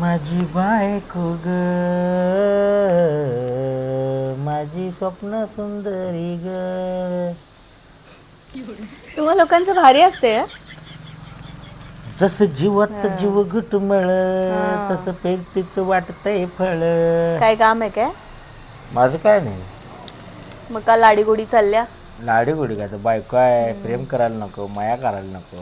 माझी बायको ग. माझी स्वप्न सुंदरी ग. तुम्हा लोकांचं भारी असते हं? जसं जीवात जीव घुटमळ तसं पेरतीच वाटतंय फळ. काय काम आहे काय? माझं काय नाही. मग का लाडी गोडी चालल्या? लाडी गोडी काय तर बायको आहे प्रेम करायला नको माया करायला नको.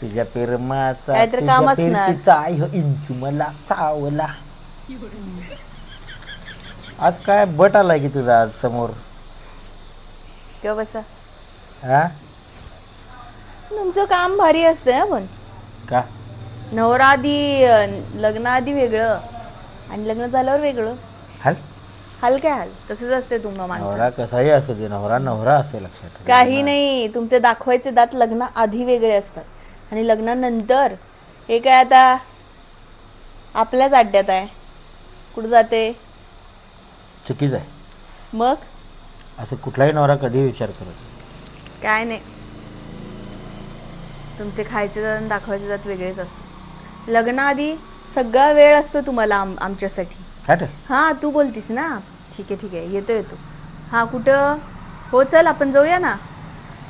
तुझ्या प्रेमाचा काहीतरी तुझ्या काम असणार. पेरतीचा आय हो इंचू मला चावला. आज काय बट आलाय की तुझा आज समोर? किंवा बसा? हा? तुमचं काम भारी असतं ना पण. का? नवरा आधी अं, लग्नाआधी वेगळं. आणि लग्न झाल्यावर वेगळं. हाल? हाल काय हाल? तसंच असते तुम्हा माणसं नवरा कसाही असू दे नवरा नवरा असते लक्षात. ठेव. काही नाही. तुमचे दाखवायचे दात लग्न आधी वेगळे असतात. आणि लग्नानंतर हे काय आता आपल्याच अड्ड्यात आहे. कुठं जाते? चुकीच आहे. मग? असं कुठलाही नवरा कधी विचार करत काय नाही. तुमचे खायचे दात आणि दाखवायचे दात वेगळेच असतात. लग्नाआधी सगळा वेळ असतो तुम्हाला आम आमच्यासाठी. रे? हां तू बोलतीस ना? ठीक आहे ठीक आहे. येतो येतो. हां कुठं? हो चल आपण जाऊया ना.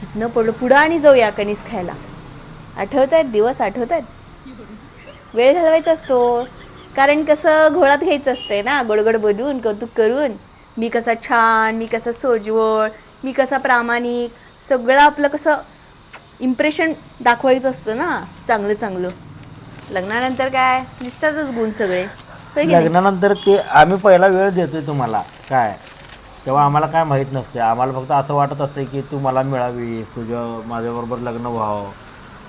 इथनं पडलो पुढं आणि जाऊया कणीस खायला. आठवत आहेत दिवस आठवत आहेत वेळ घालवायचा असतो. कारण कसं घोळात घ्यायचं असतंय ना गोडगोड बोलून कौतुक करून. मी कसा छान मी कसा सोजवळ मी कसा प्रामाणिक सगळं आपलं कसं इम्प्रेशन दाखवायचं असतं ना. चांगलं चांगलं. लग्नानंतर काय? दिसतातच गुण सगळे. लग्नानंतर ते आम्ही पहिला वेळ देतोय तुम्हाला. काय? तेव्हा आम्हाला काय माहीत नसते आम्हाला फक्त असं वाटत असते की तू मला मिळावीस तुझं माझ्याबरोबर लग्न व्हावं.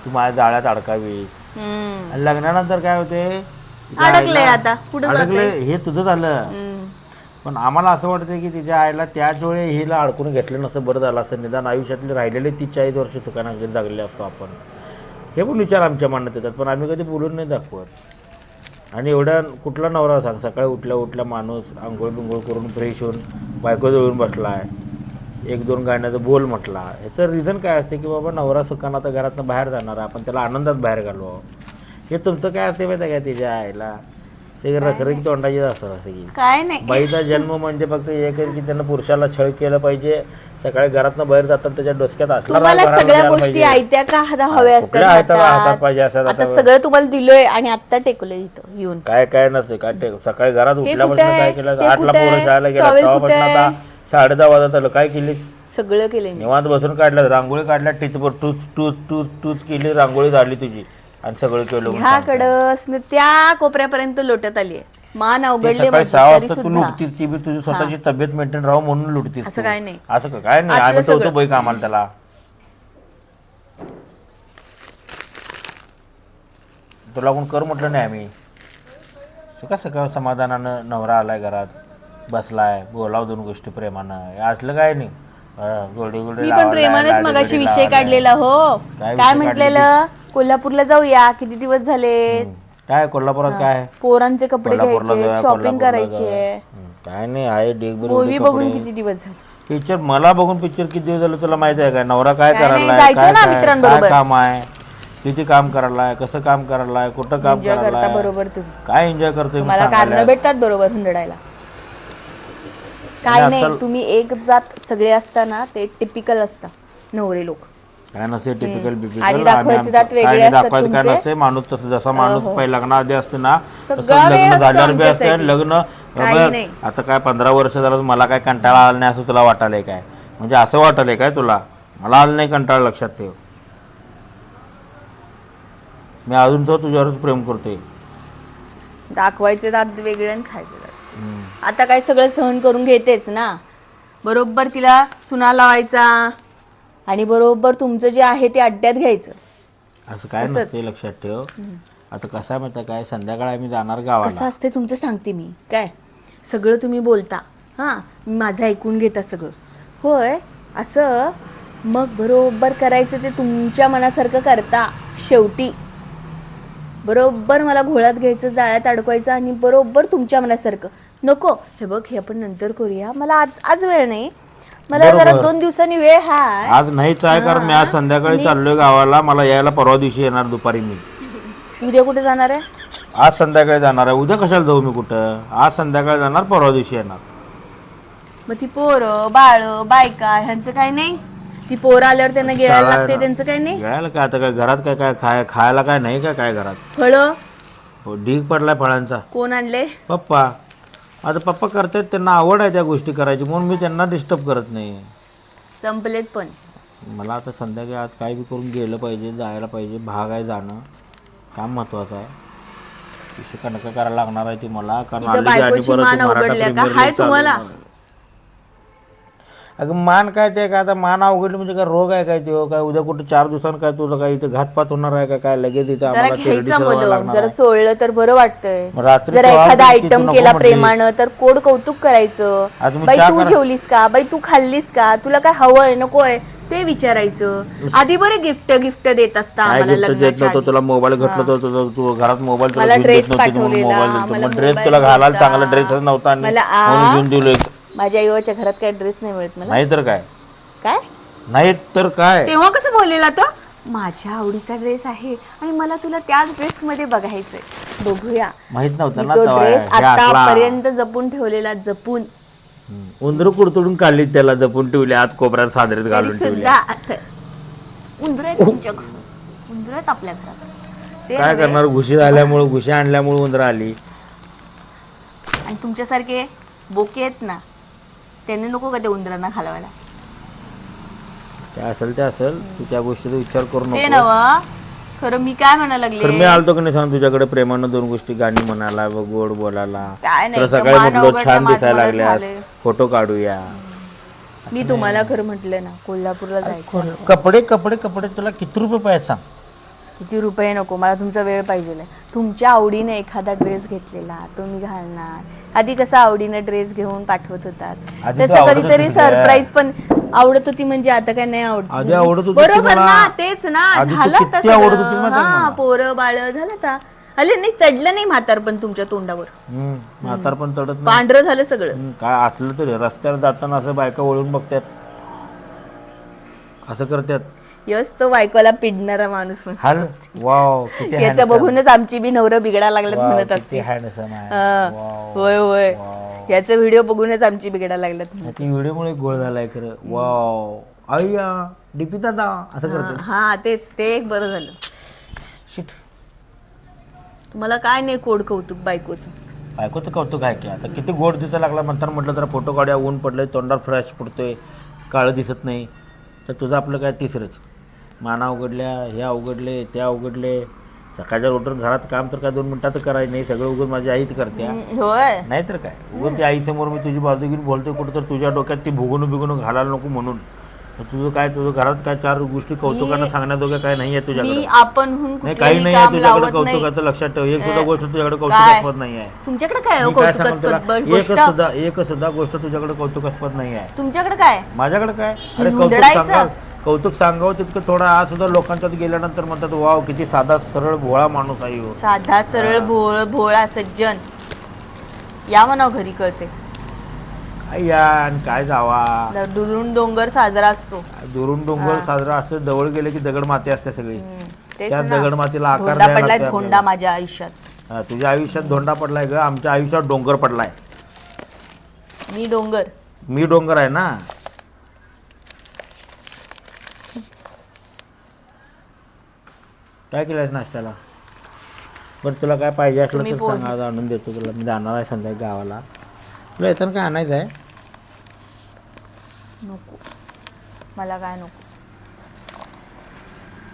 तू माझ्या जाळ्यात अडकावीस हम्म. आणि लग्नानंतर काय होते? अडकलंय आता. पुढे अडकले हे तुझं झालं. पण आम्हाला असं वाटतं की तिच्या आईला त्याच वेळी हिला अडकून घेतलं नसतं बरं झालं असतं. निदान आयुष्यातले राहिलेले तीस चाळीस वर्ष सुखाना जगले असतो आपण. हे पण विचार आमच्या मनात येतात पण आम्ही कधी बोलून नाही दाखवत. आणि एवढ्या कुठला नवरा सांग सकाळी उठल्या उठल्या माणूस आंघोळ बिंघोळ करून फ्रेश होऊन बायको जवळून बसला आहे एक दोन गाण्याचं बोल म्हटला. ह्याचं रिझन काय असते की बाबा नवरा सुखानं आता घरातनं बाहेर जाणार आपण त्याला आनंदात बाहेर घालवावं हे तुमचं काय असते माहिती आहे का तिच्या आईला? ते रखरखी तोंडाचीच असतात असं की. काय नाही. बाईचा जन्म म्हणजे फक्त एक की त्यांना पुरुषाला छळ केलं पाहिजे. सकाळी घरातनं बाहेर जाताना त्याच्या डोसक्यात तुम्हाला सगळ्या गोष्टी. आयत्या का हव्या असतात? हातात? पाहिजे आता सगळं तुम्हाला दिलोय आणि आता टेकलोय इथं येऊन. काय काय नसते काय सकाळी घरात उठल्यापासून? काय केलं? आठला? पोरं शाळेला गेला साडे दहा वाजत आलं. काय केलीस सगळं केलंय मी. निवांत बसून काढलं. रांगोळी काढल्या टिचभर टूच टूच टूच टूच केली रांगोळी झाली तुझी. आणि सगळं केलं म्हणून सांगते. ह्याकडं त्या कोपऱ्यापर्यंत लोटत आली आहे मान ते अवघडले सकाळी माझी सहा तरी वाजता तू सुद्धा लुटतीस ती बी तुझी स्वतःची तब्येत मेंटेन राहू म्हणून लुटतीस असं तू. काय नाही. असं का- काय नाही. आतलं आम्ही सगळं. बाई कामाला त्याला. तुला कोण कर म्हटलं नाही आम्ही? तू का सकाळ समाधानानं नवरा आलाय घरात. बसलाय बोलाव दोन गोष्टी प्रेमानं. असलं काय नाही. अं, गोडी गोडी मी पण लावायला, प्रेमानेच लाडी मगाशी गोडी विषय लावायला. काढलेला हो. काय काय विषय म्हटलेलं? कोल्हापूरला जाऊया. किती दिवस झाले. काय कोल्हापुरात काय? आहे? पोरांचे कपडे कोल्हापूरला घ्यायचे जाऊया, शॉपिंग कोल्हापूरला करायची. जाऊया. आहे काय नाही आहे मूवी बघून किती दिवस झाले? पिक्चर मला बघून पिक्चर किती दिवस झालं तुला माहिती आहे काय? नवरा काय करायला जायचं काय ना काय- मित्रांबरोबर. काय काम आहे? किती काम करायला कसं काम करायला कुठं काम एन्जॉय करता करायला बरोबर तुम्ही. काय एन्जॉय करतोय? मी मला कारण? भेटतात बरोबर हुंदडायला. काय नाही तुम्ही एक जात सगळे असताना ते टिपिकल असतात नवरे लोक काय नसते टिपिकल बिपिकल आणि दाखवायचे दात वेगळे असतात दाखवायचं काय तुमचे. नसते माणूस तसं जसा माणूस पहिल्या लग्नाआधी असते ना तसं सगळा वेळ लग्न असतो झाल्यावर बी असते आमच्यासाठी. लग्न काही बरं, नाही. आता काय पंधरा वर्ष झालं मला काय कंटाळा आला नाही असं तुला वाटायलंय काय म्हणजे असं वाटायलंय काय तुला मला आलं नाही कंटाळा लक्षात ठेव मी अजून तो तुझ्यावरच प्रेम करतोय दाखवायचे दात वेगळे आणि खायचे दात. आता काय सगळं सहन करून घेतेच ना. बरोबर तिला चुना लावायचा आणि बरोबर तुमचं जे आहे ते अड्ड्यात घ्यायचं. असं काय नसते लक्षात ठेव. आता कसं आहे माहिती काय? संध्याकाळी आम्ही जाणार गावाला. कसं असते तुमचं सांगते मी. काय? सगळं तुम्ही बोलता. हां मी माझं ऐकून घेता सगळं. होय? असं मग बरोबर करायचं ते तुमच्या मनासारखं करता शेवटी. बरोबर मला घोळात घ्यायचं जाळ्यात अडकवायचं आणि बरोबर तुमच्या मनासारखं. नको. हे बघ हे आपण नंतर करूया. मला आज आज वेळ नाही. मला जरा. दोन दिवसांनी वेळ हाय. आज नाहीच आहे कारण मी आज संध्याकाळी चाललोय गावाला. मला यायला परवा दिवशी येणार दुपारी मी. उद्या कुठे जाणार आहे? आज संध्याकाळी जाणार आहे. उद्या कशाला जाऊ मी कुठं? आज संध्याकाळी जाणार परवा दिवशी येणार. मग ती पोरं बाळ बायका ह्यांचं काय नाही? ती पोरं आल्यावर त्यांना गिळायला लागते त्यांचं काय नाही? घ्यायला काय? आता काय घरात काय काय खाय खायला काय नाही का काय घरात? फळं? हो ढीग पडलाय फळांचा. कोण आणले पप्पा. आता पप्पा करतायत त्यांना आवड आहे त्या गोष्टी करायची म्हणून मी त्यांना डिस्टर्ब करत नाही संपलेत पण मला आता संध्याकाळी आज काय बी करून गेलं पाहिजे जायला पाहिजे भाग आहे जाणं काम महत्वाचं आहे शिका नका करायला लागणार आहे ती मला कारण तिथं आली की आणि बायकोची परत मान मराठा अवघडल्या का? Premier हाय League चालू तुम्हाला? होणार आहे. अगं मान काय ते काय आता मान अवघडली म्हणजे काय रोग आहे काय ते? काय उद्या कुठे चार दिवसांनी काय तुझं काय इथे घातपात होणार आहे का? काय लगेच इथे जरा आम्हाला लागणार आहे. चोळलं तर बरं वाटतंय. मग रात्री जरा एखादा आयटम नको केला म्हटलीस? प्रेमानं तर कोड कौतुक करायचं. आज मी बाई चहा तू करा- जेवलीस का? बाई तू खाल्लीस का? तुला काय हवंय नकोय ते विचारायचं. आधी बरे गिफ्ट गिफ्ट देत असता काय आम्हाला गिफ्ट देत लग्नाच्या नव्हतं? आधी. तुला मोबाईल घेतलं तर तुझं तू घरात मोबाईल तुला मला घेऊन dress देत नव्हती म्हणून पाठवलेला, मोबाईल देतो मला मग ड्रेस mobile तुला घालायला. चांगला ड्रेसच नव्हता आणि मला आ- म्हणून घेऊन दिलो एक. माझ्या आईच्या घरात काय ड्रेस नाही मिळत मला. नाही तर काय? काय? नाही तर काय? तेव्हा कसं बोललेला तो? माझ्या आवडीचा ड्रेस आहे आणि मला तुला त्याच ड्रेस मध्ये बघायचंय. बघूया. माहीत नव्हतं मी ना तो ड्रेस हे. आतापर्यंत जपून ठेवलेला जपून. हम्म. उंदरं कुडतुडून काढली त्याला जपून ठेवली आत कोपऱ्यात सादरीत तरी घालून ठेवली. सुद्धा आता. उंदर आहेत तुमच्या घरात. उंदर आहेत आपल्या घरात. ते काय. करणार? घुशी झाल्यामुळे घुशी आणल्यामुळे उंदरं आली. आणि तुमच्यासारखे बोके आहेत ना त्यांनी नको का ते उंदरांना घालवायला? काय असेल ते असेल. तू त्या गोष्टीचा विचार करू ते नको नव खरं मी काय म्हणा तर मी लागले आलतो की नाही सांग तुझ्याकडे प्रेमानं दोन गोष्टी गाणी म्हणायला व गोड बोलायला. काय नाही, तर सकाळी मान म्हटलो अवघडलं, छान माझं दिसायला मला लागल्यास. फोटो काढूया. मी तुम्हाला खरं म्हटलं ना कोल्हापूरला जायचं कपडे कपडे कपडे तुला किती रुपये पाहिजे सांग. किती रुपये नको मला तुमचा वेळ पाहिजे तुमच्या आवडीने एखादा ड्रेस घेतलेला तो मी घालणार. आधी कसा आवडीने ड्रेस घेऊन पाठवत होतात आधी तसं आवडत कधीतरी होती तुला. सरप्राईज पण आवडत होती म्हणजे आता काय नाही आवडत आधी आवडत होती बरोबर तुम्हाला. ना तेच ना आधी तू झालं आता किती आवडत होती सगळं. माहिती आहे का हा मला? पोरं बाळ झालं आता अरे नाही चढलं नाही म्हातार पण तुमच्या तोंडावर हम्म, म्हातार पण चढत नाही पांढरं झालं सगळं हम्म, काय असलं तरी रस्त्यावर जाताना असं बायका वळून बघतात असं करतात यस तो बायकोला पिडणारा माणूस. हाल वाव किती याचं handsome. बघूनच आमची बी नवरं बिघडायला लागल्यात वाव, म्हणत किती असते handsome आहे हा. वाव. होय होय. याचा व्हिडिओ बघूनच आमची बिघडायला लागल्यात म्हणत. ती व्हिडिओमुळे गोळ झालाय खरं वाव अय्या डीपी दादा असं करतात हा तेच ते एक बरं झालं शिट तुम्हाला काय नाही कोड कौतुक बायकोचं बायकोचं कौतुक आहे की आता किती गोड दिसायला लागला म्हणताना म्हटलं जरा फोटो काढूया ऊन पडलंय तोंडावर फ्रॅश पडतोय काळं दिसत नाही तर तुझं आपलं काय तिसरंच माना उघडल्या हे अवघडले त्या अवघडले. सकाळच्या उठून घरात काम तर काय दोन मिनिटाचं करायचं नाही सगळं उगून माझी आईच करते हम्म, होय. नाहीतर काय? उगून ती आईसमोर मी तुझी बाजू घेऊन बोलतोय कुठं तर तुझ्या डोक्यात ती भुगून बिगून घालायला नको म्हणून. तुझं काय तुझं घरात काय चार गोष्टी कौतुकानं सांगण्याजोग्या काय नाही आहे तुझ्याकडे? मी आपण नाही काही नाही आहे तुझ्याकडे कौतुकाचं लक्षात ठेव. एक सुद्धा गोष्ट तुझ्याकडे कौतुकास्पद नाही आहे तुमच्याकडे काय हो मी काय सांगू कौतुकास्पद? गोष्ट. सुद्धा एकच सुद्धा गोष्ट तुझ्याकडे कौतुकास्पद नाही आहे तुमच्याकडे काय? माझ्याकडे काय? अरे कौतुक? सांगा कौतुक सांगावं तितकं थोडा आज सुद्धा लोकांच्यात गेल्यानंतर म्हणतात वाव किती साधा सरळ भोळा माणूस आहे ह्यो." साधा सरळ भोळ भोळा सज्जन. या म्हणा घरी कळते काय या आणि काय जावा. दुरून डोंगर साजरा असतो. दुरून डोंगर साजरा असतो जवळ गेले की दगड माती असते सगळी. तेच त्या ना. दगड मातीला आकार धोंडा द्यायला पडलाय धोंडा माझ्या आयुष्यात. हा, तुझ्या आयुष्यात धोंडा पडलाय ग. आमच्या आयुष्यात डोंगर पडलाय. मी डोंगर. मी डोंगर आहे ना? काय केलंयस नाश्त्याला? बरं तुला काय पाहिजे असलं तर. सांग आज आणून देतो तुला. मी जाणार आहे संध्याकाळी गावाला. तुला येताना काय आणायचं आहे? नको. मला काय नको?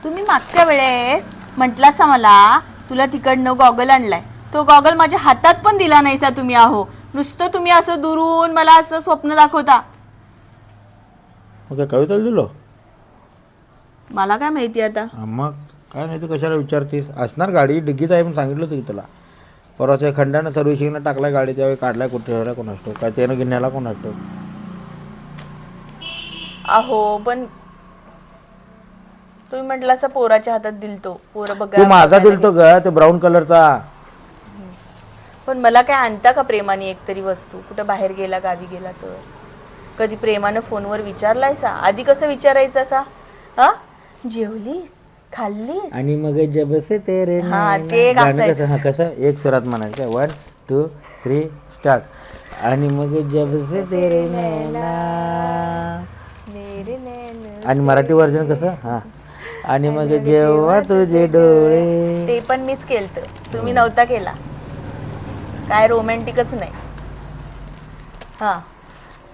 तुम्ही मागच्या वेळेस म्हटलासा मला तुला तिकडनं गॉगल आणलाय. तो गॉगल माझ्या हातात पण दिला नाहीसा तुम्ही आहो. नुसतं तुम्ही असं दुरून मला असं स्वप्न दाखवता. मग काय कविताला दिलो? मला काय माहिती आता? मग? काय नाही तू कशाला विचारतीस? असणार गाडी. डिग्गीत आहे म्हणून सांगितलं होतं की तुला परवाच्या खंडानं सर्व्हिसिंगनं टाकलाय गाडी त्यावेळी काढलाय कुठे ठेवलाय कोणास ठाऊक काय त्यानं घेण्याला कोणास ठाऊक अहो पण तुम्ही म्हटलं असं पोराच्या हातात दिलतो. पोरं बघा तू माझा दिलतो ग ते ब्राऊन कलरचा. पण मला काय आणता का प्रेमाने एकतरी वस्तू? कुठं बाहेर गेला गावी गेला तर? कधी प्रेमानं फोनवर विचारलाय सा आधी कसं विचारायचं असा हा? जेवलीस? खाल्लीस? आणि मग जब से तेरे हा, नैना- ते एक गाणं कसं असायचं. हा कसं? एक सुरात म्हणायचं वन टू थ्री स्टार्ट आणि मग जब से तेरे नैना. मेरे नैन आणि मराठी व्हर्जन कसं? हा. आणि मग जेव्हा तुझे डोळे. ते पण मीच केलत. तुम्ही नव्हता केला. काय रोमॅन्टिकच नाही. हा.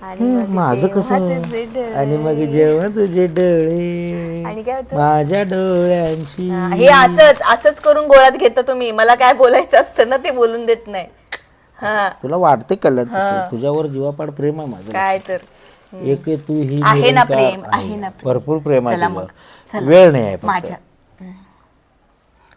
आणि माझं जेव्हा कसं तुझे डोळे- आणि मग जेव्हा तुझे डोळे. आणि काय होतं? माझ्या डोळ्यांशी. हा, हे असंच असंच करून गोळ्यात घेता तुम्ही. मला काय बोलायचं असतं ना ते बोलून देत नाही. हा. तुला वाटते कळत तुझ्यावर जीवापाड प्रेम आहे माझं काय तर. एक तू ही आहे ना निरंकार प्रेम, आहे ना प्रेम. भरपूर प्रेम आहे चला मग, तुझ्यावर. वेळ नाही आहे फक्त. माझ्या.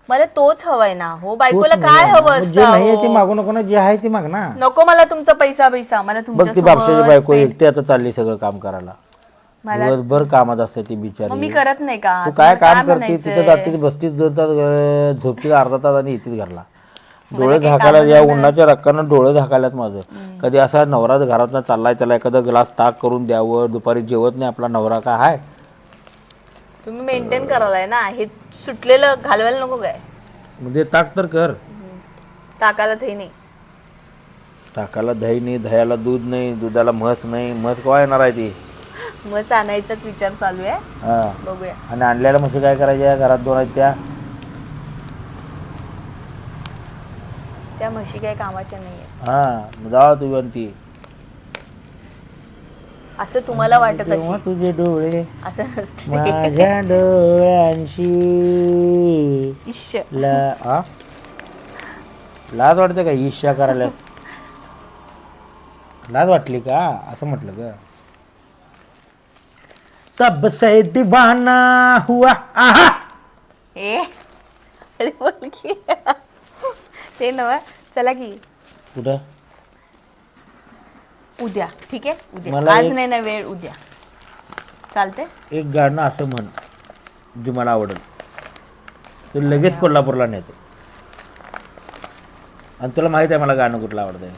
मला तोच हवाय ना हो बायकोला काय हवं जे आहे ते असतं मागू नको ना जे आहे ते माग ना. नको मला तुमचा पैसा पैसा मला बघ ती तुमच्या बापशाची बायको एकटी आता चालली सगळं काम करायला. मला दिवसभर कामात असते ती मग मी बिचारी करत नाही का? तू काय तुम्हाला काम करते म्हणायचंय? तिथं जाते बसतीस दोन तास अं, झोपतीस अर्धा तास आणि येतीस घरला. डोळे झाकायला या उन्हाच्या रक्कानं डोळे झाकायलात माझं. कधी असा नवरा घरात चाललाय त्याला एखादा ग्लास ताक करून द्यावं दुपारी जेवत नाही आपला नवरा काय हाय? तुम्ही मेंटेन करायलाय ना? हे सुटलेलं घालवायला नको काय? म्हणजे ताक तर कर. टाकायला ते नाही. ताकाला दही नाही दह्याला दूध नाही दुधाला म्हस नाही. म्हस केव्हा येणार आहे ती? मस्त आणायचाच विचार चालू आहे. हा. बघूया. आणि आणलेल्या म्हशी काय करायच्या? घरात दोन आहेत त्या. त्या म्हशी काही कामाच्या नाहीये हा. मग जावा तू आणि ती. असं तुम्हाला वाटत तेव्हा तुझे डोळे असं नसतं. ते. माझ्या डोळ्यांशी. इश्श ला आ? लाज वाटते का ईर्ष्या करायला लाज वाटली का? असं म्हटलं का तब से दीवाना हुआ. आहा! ए अरे बोल की. ते नव चला की. कुठं? उद्या ठीक आहे? उद्या. मला आज एक- नाही ना वेळ उद्या. चालते एक गाणं असं म्हण जे मला आवडेल. तू लगेच कोल्हापूरला नेतो. आणि तुला माहीत आहे मला गाणं कुठलं आवडतंय?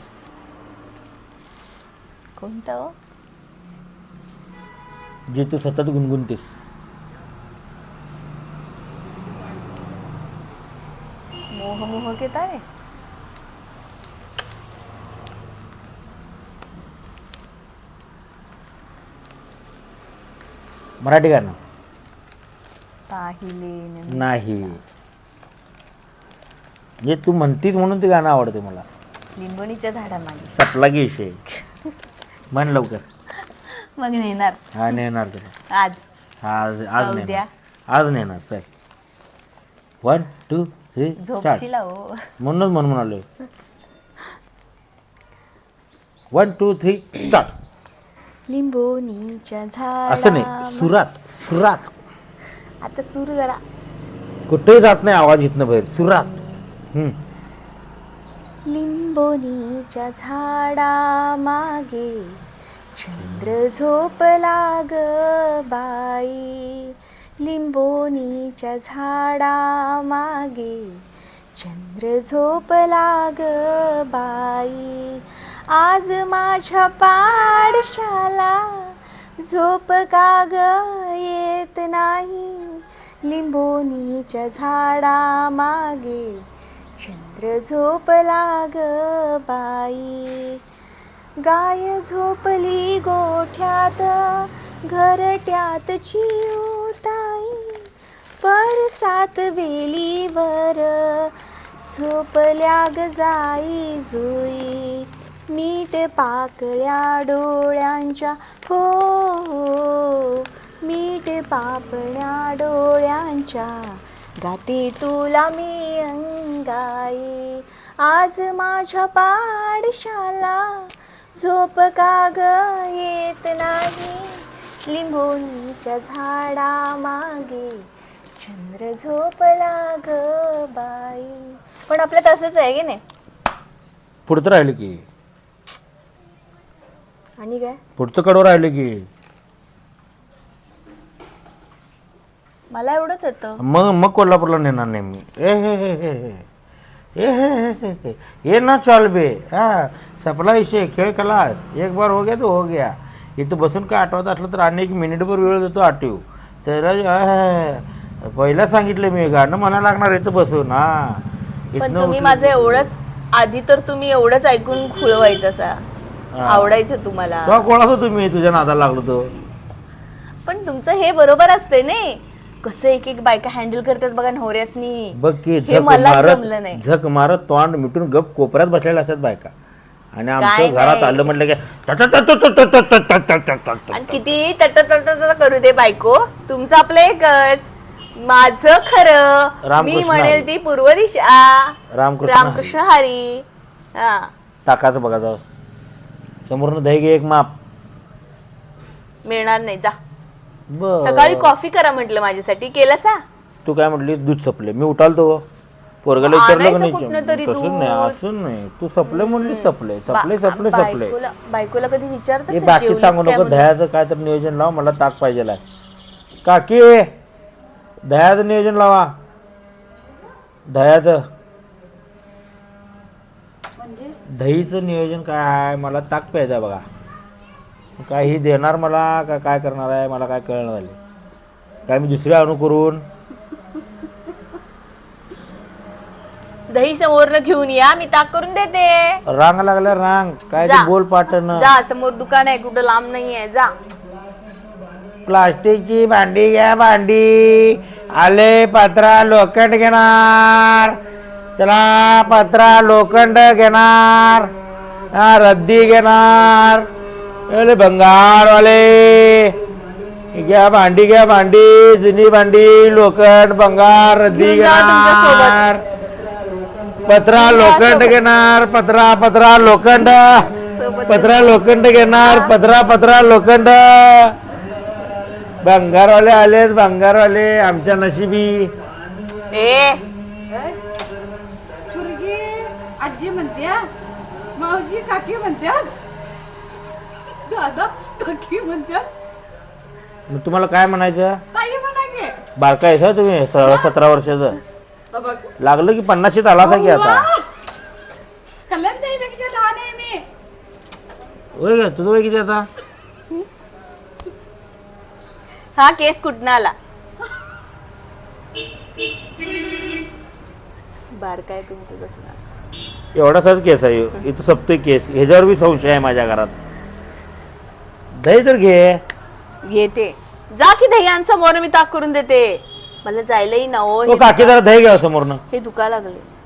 कोणतं हो? जे तू सतत गुणगुणतेस. मोह मोह घेता रे मराठी गाणं. पाहिले नाही. जे तू म्हणतीस म्हणून ते गाणं आवडते मला. लिंबोणीच्या झाडामागे. सपला की विषय. म्हण लवकर. मग नेणार. हा नेणार तुला आज. आज आज उद्या. नेणार. आज नेणार चल. वन टू थ्री स्टार्ट झोपशीला हो म्हणूनच म्हणून म्हणालो वन टू थ्री स्टार्ट लिंबोणीच्या असं झाडा नाही सुरात सुरात. आता सुरू जरा. कुठेही जात नाही आवाज इथनं बाहेर सुरात. हम्म. लिंबोणीच्या झाडा मागे. चंद्र झोपला ग बाई. लिंबोणीच्या झाडा मागे. चंद्र झोपला ग बाई. आज माझ्या पाडशाला झोप काग येत नाही. लिंबोनीच्या झाडा मागे चंद्र झोप लाग बाई. गाय झोपली गोठ्यात घरट्यात चिवताई. परसात वेलीवर झोपल्या ग जाई जुई. मीठ पाकळ्या डोळ्यांच्या. हो हो. मीठ पापण्या डोळ्यांच्या. गाती तुला मी अंगाई. आज माझ्या पाडशाला झोप का ग येत नाही? लिंबोणीच्या झाडा मागे चंद्र झोपला ग बाई. पण आपलं तसंच आहे की नाही? पुढचं राहिलं की. आणि काय? पुढचं कडवं राहिलं की. मला एवढंच येतं. मग मग कोल्हापूरला नेणार नाही मी. ए हे हे हे हे. ए हे हे हे हे ये ना चाल बे. हा सपला विषय खेळ खलास एक बार हो गया तो हो गया. इथं बसून काय आठवत असलं तर आणि एक मिनिटभर वेळ देतो आठव. तर पहिला सांगितलं मी गाणं म्हणा लागणार इथं बसून हा. पण तुम्ही माझं एवढंच आधी तर तुम्ही एवढंच ऐकून खुळवायचं असा. आवडायचं तुम्हाला तेव्हा कोणाचं तुम्ही तुझ्या नादाला लागलो तो पण तुमचं हे बरोबर असते नाही कसं एक एक बायका हँडल करतात बघा नवऱ्यासनी बघ की हे झक मला मारत जमलं नाही झक मारत तोंड मिटून गप कोपऱ्यात बसलेल्या असतात बायका आणि काय आमचं घरात नाही. आलं म्हटलं की. आणि किती तट तट तट करू दे बायको तुमचं आपलं एकच माझं खरं मी म्हणेल हरी. ती पूर्व दिशा रामकृष्ण रामकृष्ण हरी हा टाकाचं बघा जाऊ समोरनं दही घे एक माप. मिळणार नाही जा. बर. सकाळी कॉफी करा म्हटलं माझ्यासाठी. केलं सा तू काय म्हटली? दूध सपले मी उठाल तो पोरगाला विचारलं का आणायचं कुठनं तरी नाही तसं नाही दूध. असं नाही. तू सपले म्हणली सपले सपले बा- सपले सपले बायकोला बायकोला कधी विचारत हे बाकी सांगू नको? दह्याचं काय तर नियोजन लाव मला ताक पाहिजे काकी! दह्याचं नियोजन लावा. दह्याचं. दहीचं नियोजन काय आहे? मला ताक प्यायचं आहे बघा. काय ही देणार मला का काय करणार आहे? मला काय कळणार झाले. काय मी दुसरी आणू करून? दही समोरनं घेऊन या मी ताक करून देते. रांग लागल्या रांग. काय ते जा. बोल पाटण. जा समोर दुकान आहे कुठं लांब नाहीये जा. प्लास्टिकची भांडी घ्या भांडी. आले पत्रा लोखंड घेणार. चला पत्रा लोखंड घेणार रद्दी घेणार. अरे भंगारवाले. घ्या भांडी घ्या भांडी जुनी भांडी लोखंड भंगार रद्दी घेणार. पत्रा लोखंड घेणार पत्रा पत्रा लोखंड. पत्रा लोखंड घेणार पत्रा पत्रा लोखंड. भंगारवाले आलेत भंगारवाले आमच्या नशिबी. ए. आजी म्हणत्या मावशी काकी म्हणत्या दादा काकी म्हणत्या मग तुम्हाला काय म्हणायचं? काही म्हणा की. बारका आहे तुम्ही स- सतरा वर्षाचं. अ बघ. लागलं की पन्नाशीत आला की आता? कल्याणपेक्षा लहान आहे मी. होय का? तुझं वय किती आता? हा केस कुठनं आला? बार काय तुमचं बसणार एवढासाच केस आहे. इथं सप्तोय केस. ह्याच्यावर बी संशय आहे माझ्या घरात. दही तर घे. घेते. जा की दह्यान समोर मी ताक करून देते. मला जायलाही ना हो. हे काकी जरा दही घ्या समोरनं. हे दुखा लागले